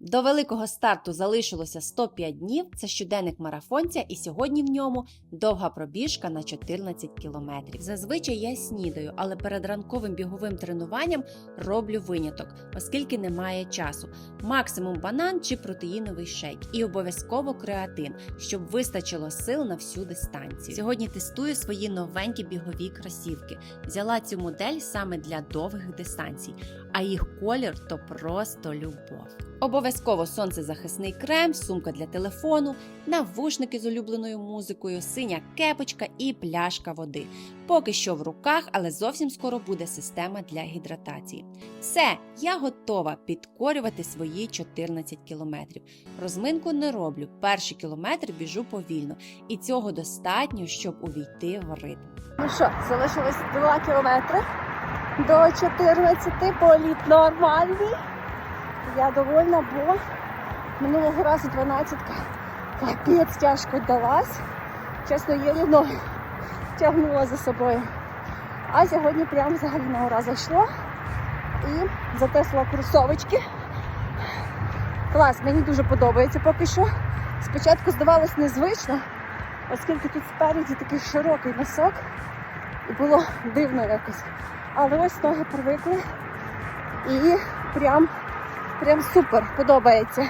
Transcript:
До великого старту залишилося 105 днів. Це щоденник марафонця, і сьогодні в ньому довга пробіжка на 14 кілометрів. Зазвичай я снідаю, але перед ранковим біговим тренуванням роблю виняток, оскільки немає часу. Максимум банан чи протеїновий шейк, і обов'язково креатин, щоб вистачило сил на всю дистанцію. Сьогодні тестую свої новенькі бігові кросівки. Взяла цю модель саме для довгих дистанцій, а їх колір то просто любов. Обов'язково сонцезахисний крем, сумка для телефону, навушники з улюбленою музикою, синя кепочка і пляшка води. Поки що в руках, але зовсім скоро буде система для гідратації. Все, я готова підкорювати свої 14 кілометрів. Розминку не роблю. Перший кілометр біжу повільно, і цього достатньо, щоб увійти в ритм. Ну що, залишилось 2 кілометри до 14, політ нормальний. Я довольна, бо минулого разу 12 капець тяжко далась. Чесно, єлі ноги тягнула за собою. А сьогодні прям взагалі на ура зайшло. І затесла кросовочки. Клас, мені дуже подобається поки що. Спочатку здавалось незвично, оскільки тут спереді такий широкий носок. І було дивно якось. Але ось ноги привикли і прям, прям супер подобається.